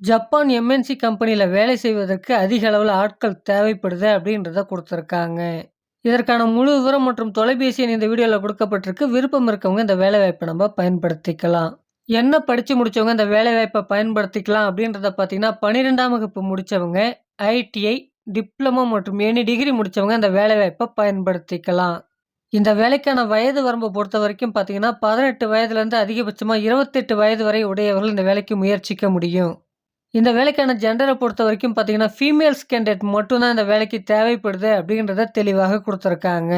Japan MNC கம்பெனியில் வேலை செய்வதற்கு அதிக அளவில் ஆட்கள் தேவைப்படுது அப்படின்றத கொடுத்துருக்காங்க இதற்கான முழு விவரம் மற்றும் தொலைபேசி எண் இந்த வீடியோவில் கொடுக்கப்பட்டிருக்கு விருப்பம் இருக்கவங்க இந்த வேலைவாய்ப்பை நம்ம பயன்படுத்திக்கலாம். என்ன படித்து முடிச்சவங்க இந்த வேலைவாய்ப்பை பயன்படுத்திக்கலாம் அப்படின்றத பார்த்தீங்கன்னா, 12ஆம் வகுப்பு முடிச்சவங்க, ஐடிஐ, டிப்ளமோ மற்றும் எனி டிகிரி முடித்தவங்க இந்த வேலைவாய்ப்பை பயன்படுத்திக்கலாம். இந்த வேலைக்கான வயது வரம்பை பொறுத்த வரைக்கும் பார்த்தீங்கன்னா, பதினெட்டு வயதுலேருந்து அதிகபட்சமாக இருபத்தெட்டு வயது வரை உடையவர்கள் இந்த வேலைக்கு முயற்சிக்க முடியும். இந்த வேலைக்கான ஜென்டரை பொறுத்த வரைக்கும் பார்த்தீங்கன்னா, ஃபீமேல்ஸ் கேண்டிடேட் மட்டும்தான் இந்த வேலைக்கு தேவைப்படுது அப்படின்றத தெளிவாக கொடுத்துருக்காங்க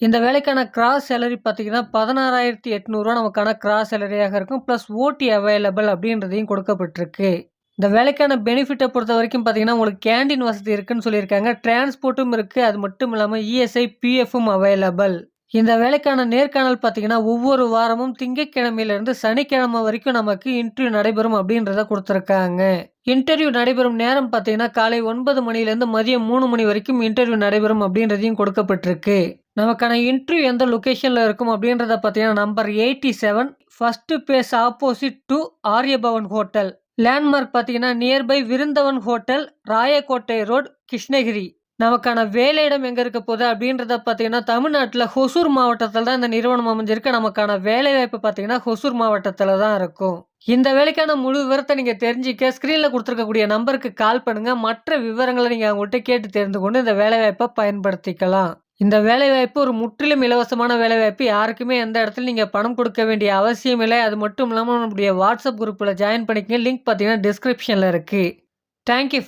இந்த வேலைக்கான கிராஸ் சேலரி பார்த்தீங்கன்னா, பதினாறாயிரத்தி எட்நூறுவா நமக்கான கிராஸ் சேலரியாக இருக்கும். ப்ளஸ் ஓடி அவைலபிள் அப்படின்றதையும் கொடுக்கப்பட்டிருக்கு. இந்த வேலைக்கான பெனிஃபிட்டை பொறுத்த வரைக்கும் பார்த்தீங்கன்னா, உங்களுக்கு கேண்டீன் வசதி இருக்குன்னு சொல்லியிருக்காங்க. டிரான்ஸ்போர்ட்டும் இருக்குது அது மட்டும் இல்லாமல் இஎஸ்ஐ, பிஎஃப்பும் அவைலபிள். இந்த வேலைக்கான நேர்காணல் பார்த்தீங்கன்னா, ஒவ்வொரு வாரமும் திங்கட்கிழமையிலேருந்து சனிக்கிழமை வரைக்கும் நமக்கு இன்டர்வியூ நடைபெறும் அப்படின்றத கொடுத்துருக்காங்க இன்டர்வியூ நடைபெறும் நேரம் பார்த்தீங்கன்னா, காலை ஒன்பது மணிலேருந்து மதியம் மூணு மணி வரைக்கும் இன்டர்வியூ நடைபெறும் அப்படின்றதையும் கொடுக்கப்பட்டிருக்கு. நமக்கான இன்டர்வியூ எந்த லொக்கேஷனில் இருக்கும் அப்படின்றத பார்த்தீங்கன்னா, number eighty seven first phase opposite to Aryabhavan hotel. Landmark பார்த்தீங்கன்னா, nearby Vrindavan hotel, Rayakottai road, Krishnagiri. நமக்கான வேலையிடம் எங்கே இருக்க போகுது அப்படின்றத பார்த்தீங்கன்னா, தமிழ்நாட்டில் ஹொசூர் மாவட்டத்தில் தான் இந்த நிறுவனம் அமைஞ்சிருக்கு. நமக்கான வேலைவாய்ப்பு பார்த்தீங்கன்னா, ஹொசூர் மாவட்டத்தில் தான் இருக்கும். இந்த வேலைக்கான முழு விவரத்தை நீங்கள் தெரிஞ்சுக்க ஸ்க்ரீனில் கொடுத்துருக்கக்கூடிய நம்பருக்கு கால் பண்ணுங்கள் மற்ற விவரங்களை நீங்கள் அவங்கள்ட்ட கேட்டு தெரிந்து கொண்டு இந்த வேலைவாய்ப்பை பயன்படுத்திக்கலாம். இந்த வேலைவாய்ப்பு ஒரு முற்றிலும் இலவசமான வேலைவாய்ப்பு. யாருக்குமே எந்த இடத்துல நீங்கள் பணம் கொடுக்க வேண்டிய அவசியம் இல்லை. அது மட்டும் இல்லாமல் நம்முடைய வாட்ஸ்அப் குரூப்பில் ஜாயின் பண்ணிக்கங்க. லிங்க் பார்த்தீங்கன்னா, டிஸ்கிரிப்ஷனில் இருக்குது தேங்க் யூ